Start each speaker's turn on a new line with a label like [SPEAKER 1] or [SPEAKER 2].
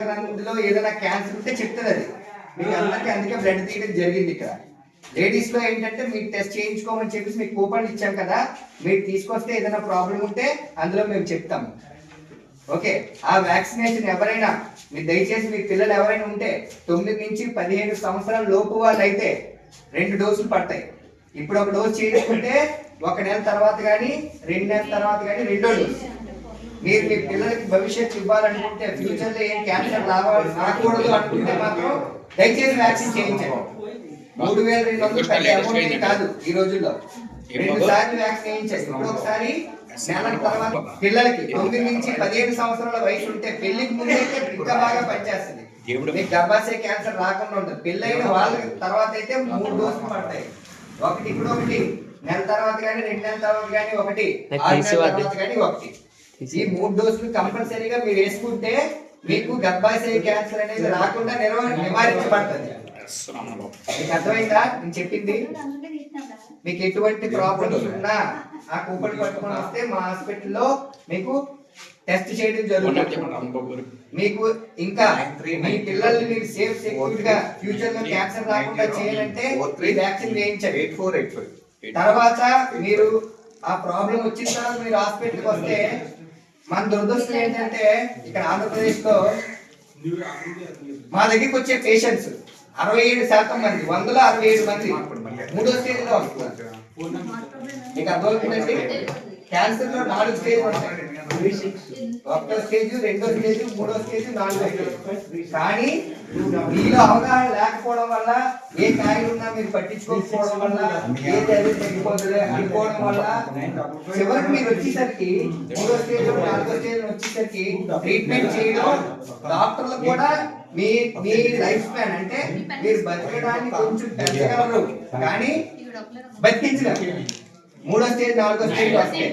[SPEAKER 1] అందులో ఏదైనా క్యాన్సర్ ఉంటే చెప్తుంది అది. మీకు అందరికీ అందుకే బ్లడ్ తీయడం జరిగింది ఇక్కడ. లేడీస్లో ఏంటంటే మీరు టెస్ట్ చేయించుకోమని చెప్పేసి మీకు కూపన్ ఇచ్చాం కదా మీరు తీసుకొస్తే ఏదైనా ప్రాబ్లం ఉంటే అందులో మేము చెప్తాము ఓకే ఆ వ్యాక్సినేషన్ ఎవరైనా మీరు దయచేసి మీ పిల్లలు ఎవరైనా ఉంటే తొమ్మిది నుంచి పదిహేను సంవత్సరాల లోపు వాళ్ళు అయితే రెండు డోసులు పడతాయి. ఇప్పుడు ఒక డోస్ చేయించుకుంటే ఒక నెల తర్వాత కానీ రెండు నెలల తర్వాత కానీ రెండో డోస్ మీరు మీ పిల్లలకి భవిష్యత్తు ఇవ్వాలనుకుంటే ఫ్యూచర్లో ఏం క్యాన్సర్ రావాలి రాకూడదు అనుకుంటే మాత్రం దయచేసి వ్యాక్సిన్ చేయించండి. మూడు వేల రెండు వందలు పెద్ద అమౌంట్ కాదు ఈ రోజుల్లో. రెండు సార్లు వ్యాక్సిన్ చేయించండి. ఇప్పుడు ఒకసారి నెల తర్వాత పిల్లలకి తొమ్మిది నుంచి పదిహేను సంవత్సరాల వయసు ఉంటే పెళ్ళికి ముందైతే ఇంకా బాగా పనిచేస్తుంది. మీకు గర్భాశయ క్యాన్సర్ రాకుండా ఉంటుంది. పెళ్ళైన వాళ్ళ తర్వాత అయితే మూడు డోసులు పడతాయి. ఒకటి ఇప్పుడు ఒకటి. నెల తర్వాత కానీ రెండు నెలల తర్వాత కానీ ఒకటి. ఆరు నెలల. తర్వాత కానీ ఒకటి. ఈ మూడు డోసులు కంపల్సరీగా మీరు వేసుకుంటే మీకు గర్భాశయ క్యాన్సర్ అనేది రాకుండా నిర్వ నివారించబడుతుంది. మీకు అర్థమైందా? నేను చెప్పింది. మీకు ఎటువంటి ప్రాబ్లమ్స్ ఉన్నా ఆ కూపన్ పట్టుకొని వస్తే మా హాస్పిటల్లో మీకు టెస్ట్ చేయడం జరుగుతుంది. మీకు ఇంకా మీ పిల్లల్ని మీరు సేఫ్ సెక్యూర్గా ఫ్యూచర్లో క్యాన్సర్ రాకుండా చేయాలంటే ఈ వ్యాక్సిన్ వేయించండి.
[SPEAKER 2] ఎయిట్ ఫోర్
[SPEAKER 1] తర్వాత మీరు ఆ ప్రాబ్లం వచ్చిన తర్వాత మీరు హాస్పిటల్కి వస్తే మన దురదృష్టం ఏంటంటే ఇక్కడ ఆంధ్రప్రదేశ్లో మా దగ్గరికి వచ్చే పేషెంట్స్ అరవై ఏడు శాతం మంది వందలో అరవై ఏడు మంది మూడో స్టేజ్లో వస్తున్నారు. మీకు అర్థమవుతుందండి? క్యాన్సర్లో నాలుగు స్టేజ్ ఉంటాయి. ఒకటో స్టేజ్ రెండో స్టేజ్ మూడో స్టేజ్ నాలుగో స్టేజ్. కానీ మీలో అవగాహన లేకపోవడం వల్ల ఏ కాయలు ఉన్నా మీరు పట్టించుకోకపోవడం వల్ల ఏ అది తగ్గిపోతుంది అనుకోవడం వల్ల చివరికి మీరు వచ్చేసరికి మూడో స్టేజ్ నాలుగో స్టేజ్ వచ్చేసరికి ట్రీట్మెంట్ చేయడం డాక్టర్లు కూడా మీ మీ లైఫ్ స్పాన్ అంటే మీరు బతకడానికి కొంచెం పెంచగలరు కానీ బతికించగలరు మూడో స్టేజ్ నాలుగో స్టేజ్ వస్తే